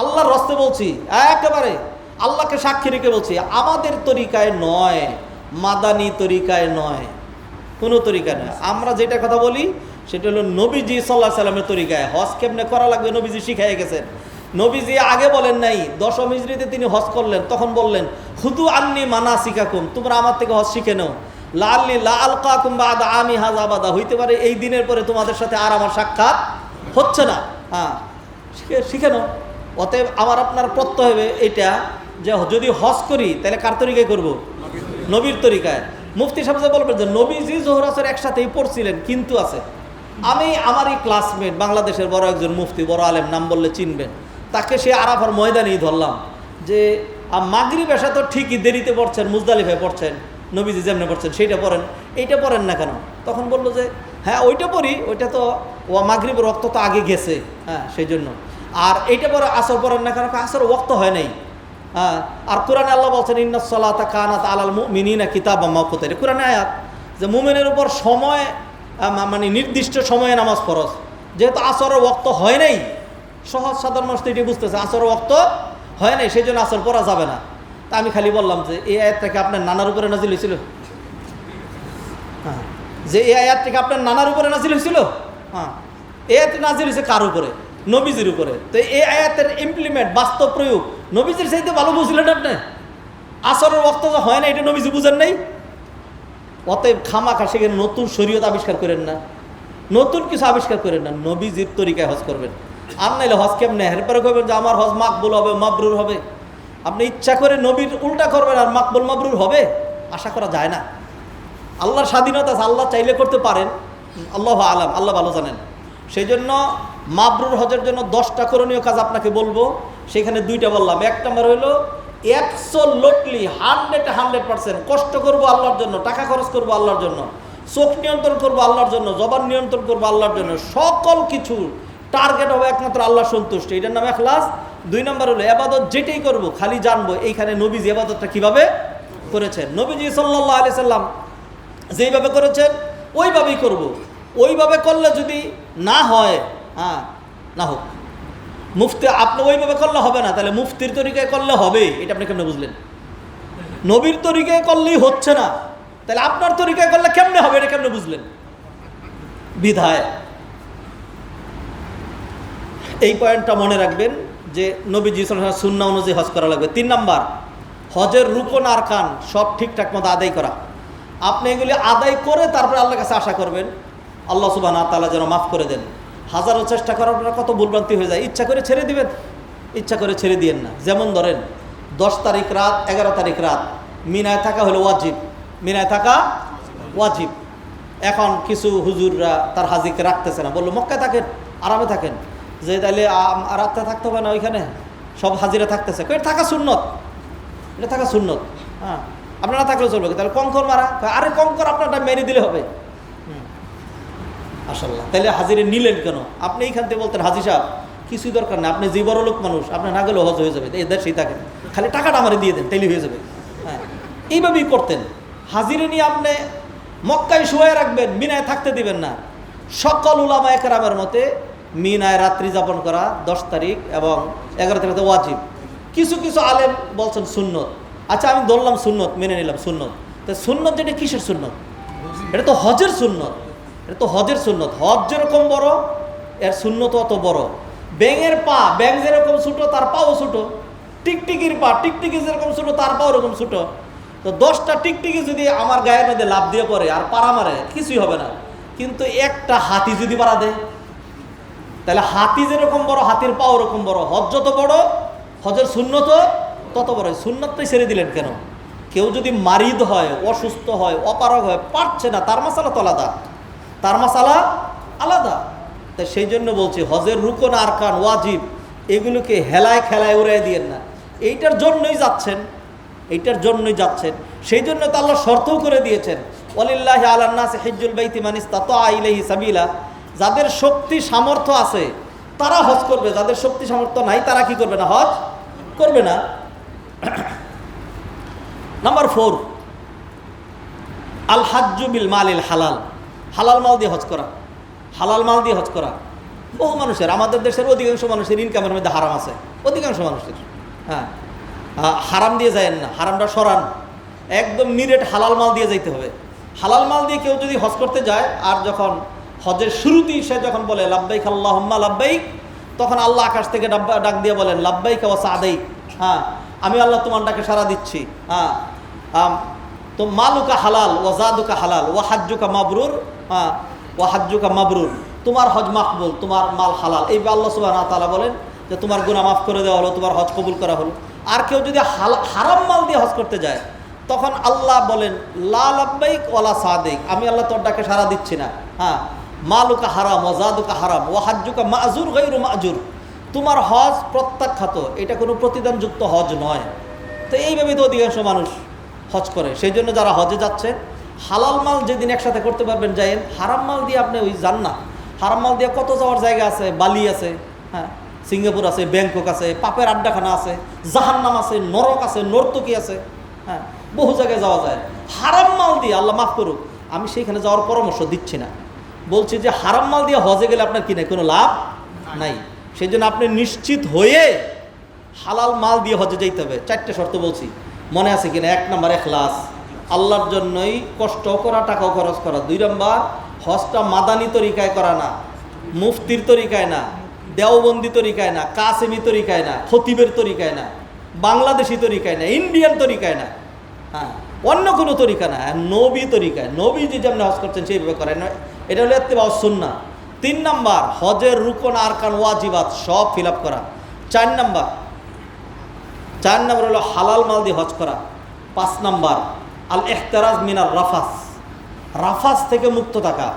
আল্লাহর রস্তে বলছি, একেবারে আল্লাহকে সাক্ষী রেখে বলছি, আমাদের তরিকায় নয়, মাদানি তরিকায় নয়, কোনো তরিকায় নয়। আমরা যেটা কথা বলি, সেটা হলো নবীজি সাল্লাহ সাল্লামের তরিকায়। হজ কেমনে করা লাগবে? নবীজি শিখাই গেছেন। নবীজি আগে বলেন নাই, দশম হিজড়িতে তিনি হজ করলেন, তখন বললেন, হুদু আন্নি মানা শিখাকুম তোমরা আমার থেকে হজ শিখে নাও। লাল্লি লাল কাকুম বা আদা আমি হাজ আবাদা। হইতে পারে এই দিনের পরে তোমাদের সাথে আর আমার সাক্ষাৎ হচ্ছে না। হ্যাঁ শিখে শিখে নাও। অতএব আমার আপনার প্রত্যয় হবে এটা যে যদি হজ করি, তাহলে কার তরিকায় করব? নবীর তরিকায়। মুফতি সাহেব বলবেন যে নবীজি জোহরাসের একসাথেই পড়ছিলেন, কিন্তু আছে। আমি আমারই ক্লাসমেট বাংলাদেশের বড় একজন মুফতি, বড় আলেম, নাম বললে চিনবেন। তাকে সে আরাফার ময়দানেই ধরলাম যে মাগরি বেশা তো ঠিকই দেরিতে পড়ছেন, মুজদালিফায় পড়ছেন নবীজি যেমনে পড়ছেন, সেইটা পড়েন। এইটা পড়েন না কেন? তখন বলল যে হ্যাঁ ওইটা পড়ি, ওইটা তো ও মাগরিব রক্ত তো আগে গেছে। হ্যাঁ সেই জন্য আর এইটা পরে আসর পড়েন না কেন? আসর ওক্ত হয় নাই। হ্যাঁ আর কোরআনে আল্লাহ বলছেন ইন্নাসলাতা কানাত আলাল মিনিনা কিতাব মাকুতের কোরআনে আয়াত। যে মুমিনের উপর সময় মানে নির্দিষ্ট সময়ে নামাজ ফরজ। যেহেতু আসরের ওক্ত হয় নাই, সহজ সাধারণ মানুষ এটি বুঝতেছে, আসরের ওক্ত হয় নাই সেই জন্য আসর পড়া যাবে না। তা আমি খালি বললাম যে, এই আয়াতটাকে আপনার নানার উপরে নাজিল হয়েছিল? হ্যাঁ যে এই আয়াতটাকে আপনার নানার উপরে নাজিল হয়েছিল? হ্যাঁ এই আয়াত নাজিল হয়েছে কার উপরে? নবীজির উপরে। তো এই আয়াতের ইমপ্লিমেন্ট বাস্তব প্রয়োগ, নবীজির চাইতে ভালো বুঝলেন আপনি? আসরের যে হয় না, এটা নবীজি বুঝেন নাই? অতএব খামাখা সেখানে নতুন শরীয়ত আবিষ্কার করেন না। নতুন কিছু আবিষ্কার করেন না, নবীজির তরিকায় হজ করবেন। আর নাইলে হজ কেমনে? এরপরে করবেন যে আমার হজ মাকবুল হবে, মাবরুর হবে। আপনি ইচ্ছা করে নবীর উল্টা করবেন আর মাকবুল, মাবরুর হবে? আশা করা যায় না। আল্লাহর স্বাধীনতা আল্লাহ চাইলে করতে পারেন। আল্লাহ আলাম, আল্লাহ ভালো জানেন। সেই জন্য মাবরুর হজের জন্য দশটা করণীয় কাজ আপনাকে বলব। সেখানে দুইটা বললাম। এক নম্বর হলো অ্যাবসোলুটলি হান্ড্রেড হান্ড্রেড পার্সেন্ট কষ্ট করব আল্লাহর জন্য, টাকা খরচ করব আল্লাহর জন্য, চোখ নিয়ন্ত্রণ করব আল্লাহর জন্য, জবান নিয়ন্ত্রণ করব আল্লাহর জন্য, সকল কিছু টার্গেট হবে একমাত্র আল্লাহ সন্তুষ্ট। এটার নাম এখলাস। দুই নম্বর হলো এবাদত যেটাই করব, খালি জানব। এইখানে নবীজি এবাদতটা কীভাবে করেছেন? নবীজি সাল্লাহ আলি সাল্লাম যেইভাবে করেছেন, ওইভাবেই করব। ওইভাবে করলে যদি না হয় হ্যাঁ না হোক। মুফতি আপনি ওইভাবে করলে হবে না, তাহলে মুফতির তরিকায় করলে হবে, এটা আপনি কেমনে বুঝলেন? নবীর তরিকায় করলেই হচ্ছে না, তাহলে আপনার তরিকায় করলে কেমনে হবে, এটা কেমনে বুঝলেন? বিধায়। এই পয়েন্টটা মনে রাখবেন যে নবীজি সাল্লাল্লাহু সুন্না অনুযায়ী হজ করা লাগবে। তিন নাম্বার, হজের রুকন আর খান, সব ঠিকঠাক মতো আদায় করা। আপনি এগুলি আদায় করে তারপরে আল্লাহর কাছে আশা করবেন, আল্লাহ সুবাহ তালা যেন মাফ করে দেন। হাজারো চেষ্টা করার পরে কত ভুলভ্রান্তি হয়ে যায়। ইচ্ছা করে ছেড়ে দিবেন। ইচ্ছা করে ছেড়ে দিয়েন না। যেমন ধরেন, দশ তারিখ রাত, এগারো তারিখ রাত। মিনায় থাকা হলো ওয়াজিব। মিনায় থাকা ওয়াজিব। এখন কিছু হুজুররা তার হাজিকে রাখতেছে না। বলল, মক্কায় থাকেন, আরামে থাকেন। যে তাহলে রাত্রে থাকতে হবে না ওইখানে? সব হাজিরা থাকতেছে। এটা থাকা সুন্নত। এটা থাকা সুন্নত। হ্যাঁ আপনারা থাকলে চলবে। তাহলে কঙ্কর মারা? আরে কঙ্কর আপনারটা মেরে দিলে হবে। মাশাল্লাহ তাহলে হাজিরে নিলেন কেন? আপনি এইখান থেকে বলতেন, হাজি সাহেব, কিছুই দরকার না আপনি যে বড় লোক মানুষ, আপনার না গেলেও হজ হয়ে যাবে, এই দেশেই থাকেন। খালি টাকাটা আমারে দিয়ে দেন, তাইলে হয়ে যাবে। হ্যাঁ এইভাবেই করতেন। হাজিরে নিয়ে আপনি মক্কায় শুয়ে রাখবেন, মিনায় থাকতে দিবেন না। সকল উলামা একরামের মতে মিনায় রাত্রি যাপন করা দশ তারিখ এবং এগারো তারিখে ওয়াজিব। কিছু কিছু আলেম বলছেন সুন্নত। আচ্ছা আমি ধরলাম সুন্নত, মেনে নিলাম সুন্নত। তো সুন্নত যেটা কিসের সুন্নত? এটা তো হজের সুন্নত। এটা তো হজের সুন্নত। হজ যেরকম বড়, এর সুন্নত অত বড়। ব্যাঙের পা ব্যাং যেরকম ছোটো, তার পাও ছোটো। টিকটিকির পা, টিকটিকি যেরকম ছোটো, তার পাও ওরকম ছোটো। তো দশটা টিকটিকি যদি আমার গায়ের মধ্যে লাভ দিয়ে পড়ে আর পাড়া মারে, কিছুই হবে না। কিন্তু একটা হাতি যদি পাড়া দেয়, তাহলে হাতি যেরকম বড়, হাতির পা ওরকম বড়। হজ যত বড়, হজের শূন্যত তত বড়। শূন্যতই ছেড়ে দিলেন কেন? কেউ যদি মারিদ হয়, অসুস্থ হয়, অপারগ হয়, পারছে না, তার মশালা তো আলাদা। তার মশালা আলাদা। তাই সেই জন্য বলছি, হজের রুকন আরকান ওয়াজিব, এগুলোকে হেলায় খেলায় উড়াই দিয়েন না। এইটার জন্যই যাচ্ছেন, এইটার জন্যই যাচ্ছেন। সেই জন্য তো আল্লাহ শর্তও করে দিয়েছেন অলিল্লাহ আলান্নাস হিজুল বাইতি মানিস তাত আইলাহি সাবিলা। যাদের শক্তি সামর্থ্য আছে, তারা হজ করবে, যাদের শক্তি সামর্থ্য নাই, তারা কি করবে না? হজ করবে না। নাম্বার ফোর, আল হাজ্জু বিল মালিল হালাল। হালাল মাল দিয়ে হজ করা, হালাল মাল দিয়ে হজ করা। বহু মানুষের, আমাদের দেশের অধিকাংশ মানুষের ইনকামের মধ্যে হারাম আছে, অধিকাংশ মানুষের হ্যাঁ। হারাম দিয়ে যায়েন না, হারামটা সরান। একদম নিরেট হালাল মাল দিয়ে যাইতে হবে। হালাল মাল দিয়ে কেউ যদি হজ করতে যায়, আর যখন হজের শুরুতেই সে যখন বলে, লাব্বাইক আল্লাহম্মা লাব্বাইক তখন আল্লাহ আকাশ থেকে ডাব্বা- ডাক দিয়ে বলেন, লাব্বাইক ও সাদাইক হ্যাঁ। আমি আল্লাহ তোমার ডাকে সারা দিচ্ছি হ্যাঁ। তো মালুকা হালাল ও জাদুকা হালাল ও হাজ্জুকা মাবরুর হ্যাঁ ও হাজ্জুকা মাবরুর, তোমার হজ মাকবুল, তোমার মাল হালাল। এই আল্লাহ সুবাহ তালা বলেন যে তোমার গুণা মাফ করে দেওয়া হলো, তোমার হজ কবুল করা হলো। আর কেউ যদি হারাম মাল দিয়ে হজ করতে যায়, তখন আল্লাহ বলেন লাল আব্বাইক ওলা সাদিক। আমি আল্লাহ তোর ডাকে সারা দিচ্ছি না। হ্যাঁ মালুকা হারাম ও জাদুকা হারাম। ও হাজ্জুকা মাজুর গৈরু মাজুর। তোমার হজ প্রত্যাখ্যাত, এটা কোনো প্রতিদানযুক্ত হজ নয়। তো এইভাবে তো অধিকাংশ মানুষ হজ করে। সেই জন্য যারা হজে যাচ্ছে হালাল মাল যেদিন একসাথে করতে পারবেন যাইয়েন। হারাম মাল দিয়ে আপনি ওই যান না হারাম মাল দিয়ে কত যাওয়ার জায়গা আছে? বালি আছে হ্যাঁ? সিঙ্গাপুর আছে ব্যাংকক আছে পাপের আড্ডাখানা আছে জাহান্নাম আছে নরক আছে নর্তকী আছে হ্যাঁ? বহু জায়গায় যাওয়া যায়। হারাম মাল দিয়ে আল্লাহ মাফ করুক আমি সেইখানে যাওয়ার পরামর্শ দিচ্ছি না। বলছি যে হারাম মাল দিয়ে হজে গেলে আপনার কি নাই? কোনো লাভ নাই। সেই জন্য আপনি নিশ্চিত হয়ে হালাল মাল দিয়ে হজে যাইতে হবে। চারটে শর্ত বলছি। মনে আছে কিনা? এক নম্বর এখলাস। আল্লাহর জন্যই কষ্ট করা টাকাও খরচ করা। দুই নম্বর হজটা মাদানি তরিকায় করা না মুফতির তরিকায় না দেওবন্দি তরিকায় না কাসেমি তরিকায় না খতিবের তরিকায় না বাংলাদেশি তরিকায় না ইন্ডিয়ান তরিকায় না। হ্যাঁ অন্য কোনো তরিকা না। হ্যাঁ, নবী তরিকায়। নবী যে যেমন হজ করছেন সেইভাবে করেন। এটা হলো এত্তে সুন্না তিন নাম্বার হজের রুকন আরকান ওয়াজিবাত সব ফিল করা। চার নাম্বার চার নাম্বার হলো হালাল মাল দিয়ে হজ করা। পাঁচ নাম্বার আল এখতারাজ মিনার রাফাস। রাফাস থেকে মুক্ত থাকা।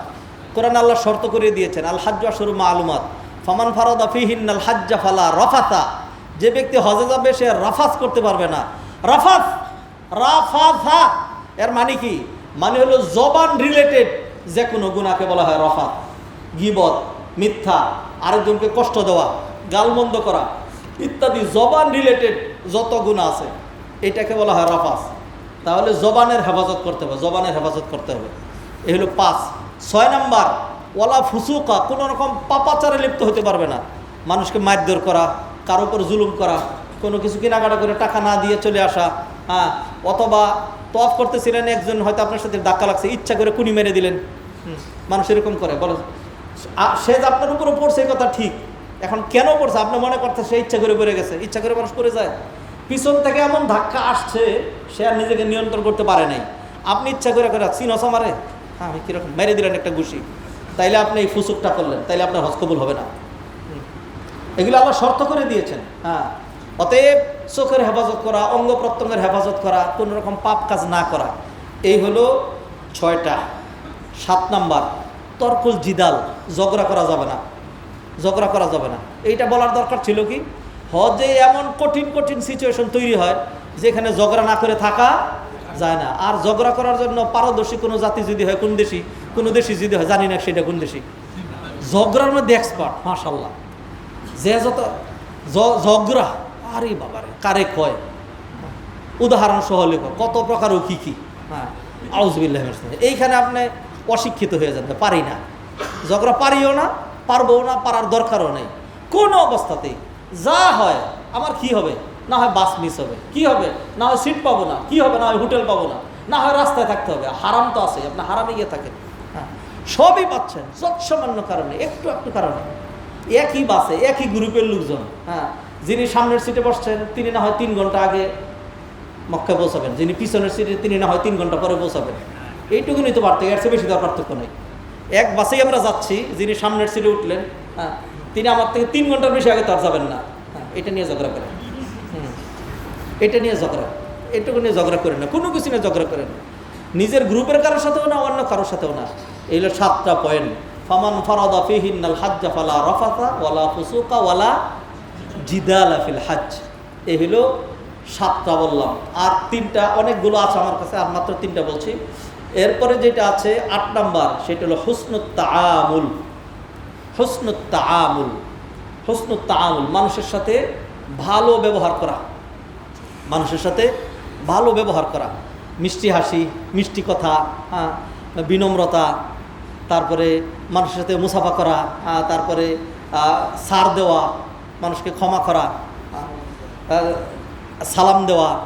কোরআন আল্লাহ শর্ত করে দিয়েছেন আল হাজ্জা শুরু মালুমাত। ফমান ফারদা ফিহিন আল হাজ্জা ফালা রাফাতা যে ব্যক্তি হজে যাবে, সে রাফাস করতে পারবে না। রাফাস! রাফাসা! এর মানে কি? মানে হলো জবান রিলেটেড যে কোনো গুণাকে বলা হয় রফাত গিবত, মিথ্যা, আরেকজনকে কষ্ট দেওয়া, গালমন্দ করা, ইত্যাদি জবান রিলেটেড যত গুণা আছে, এটাকে বলা হয় রাফাস। তাহলে জবানের হেফাজত করতে হবে জবানের হেফাজত করতে হবে। এ হলো পাঁচ। ছয় নাম্বার ওলা ফুসুকা কোনো রকম পাপাচারে লিপ্ত হতে পারবে না। মানুষকে মারধর করা কারও উপর জুলুম করা কোনো কিছু কেনাকাটা করে টাকা না দিয়ে চলে আসা হ্যাঁ অথবা তফ করতেছিলেন একজন হয়তো আপনার সাথে ধাক্কা লাগছে ইচ্ছা করে কুনি মেরে দিলেন। হুম, মানুষ এরকম করে বলো। সে যে আপনার উপরে পড়ছে এই কথা ঠিক। এখন কেন পড়ছে? আপনি মনে করতে সে ইচ্ছা করে পড়ে গেছে ইচ্ছা করে মানুষ পড়ে যায়। পিছন থেকে এমন ধাক্কা আসছে, সে আর নিজেকে নিয়ন্ত্রণ করতে পারে নাই। আপনি ইচ্ছা করে করে চিনস মারে হ্যাঁ আমি কীরকম? মেরে দিলেন একটা ঘুষি। তাইলে আপনি এই ফুসুকটা করলেন, তাইলে আপনার হজ কবুল হবে না। এগুলো আল্লাহ শর্ত করে দিয়েছেন। হ্যাঁ অতএব চোখের হেফাজত করা, অঙ্গ প্রত্যঙ্গের হেফাজত করা, কোনো রকম পাপ কাজ না করা, এই হলো ছয়টা। সাত নাম্বার, তর্কুল জিদাল, ঝগড়া করা যাবে না। ঝগড়া করা যাবে না। এইটা বলার দরকার ছিল কি? হজে এমন কঠিন কঠিন সিচুয়েশন তৈরি হয়, যেখানে ঝগড়া না করে থাকা যায় না। আর ঝগড়া করার জন্য পারদর্শী কোনো জাতি যদি হয়, কোন দেশি? কোনো দেশি যদি হয়, জানি না সেটা কোন দেশি। ঝগড়ার মধ্যে এক্সপার্ট মাশাল্লাহ যে যত ঝগড়া, আরে বাবারে কারে কয়? উদাহরণ সহ লেখ, কত প্রকার ও কী কী? হ্যাঁ আউজবিল্লাহ এইখানে আপনি অশিক্ষিত হয়ে যান, পারি না। ঝগড়া পারিও না পারব না, পারার দরকারও নেই। কোনো অবস্থাতেই যা হয়, আমার কি হবে? না হয় বাস মিস হবে। কি হবে? না হয় সিট পাবো না। কি হবে? না হয় হোটেল পাবো না। না হয় রাস্তায় থাকতে হবে। হারাম তো আছে আপনি হারামে গিয়ে থাকেন। হ্যাঁ। সবই পাচ্ছেন। যৎসামান্য কারণে, একটু একটু কারণে। একই বাসে একই গ্রুপের লোকজন। হ্যাঁ। যিনি সামনের সিটে বসছেন, তিনি না হয় তিন ঘণ্টা আগে মক্কায় পৌঁছাবেন। যিনি পিছনের সিটে তিনি না হয় তিন ঘণ্টা পরে পৌঁছাবেন। এইটুকুনি তো পার্থক্য। এর চেয়ে বেশি দেওয়ার পার্থক্য নেই। এক বাসেই আমরা যাচ্ছি, যিনি সামনের সিটে উঠলেন। হ্যাঁ। তিনি আমার থেকে তিন ঘণ্টার বেশি আগে তার যাবেন না। হ্যাঁ এটা নিয়ে ঝগড়া করেন। এটা নিয়ে ঝগড়া, এটুকু নিয়ে ঝগড়া করেন না, কোনো কিছু নিয়ে ঝগড়া করেন না। নিজের গ্রুপের কারোর সাথেও না, অন্য কারোর সাথেও না। এই হলো সাতটা পয়েন্ট ফামান ফারাদা ফিহিন্নাল হাজ্জা ফালা রাফাতা ওয়ালা ফুসুকা ওয়ালা জিদাল ফিল হাজ এই হলো সাতটা বললাম। আর তিনটা, অনেকগুলো আছে আমার কাছে, আর মাত্র তিনটা বলছি। এরপরে যেটা আছে আট নাম্বার, সেটা হলো হুসনুত তাআমুল। হুসনুত তাআমুল হুসনুত তাআমুল মানুষের সাথে ভালো ব্যবহার করা। মানুষের সাথে ভালো ব্যবহার করা। মিষ্টি হাসি মিষ্টি কথা হ্যাঁ বিনম্রতা তারপরে মানুষের সাথে মুসাফা করা আহ, তারপরে সার দেওয়া মানুষকে ক্ষমা করা সালাম দেওয়া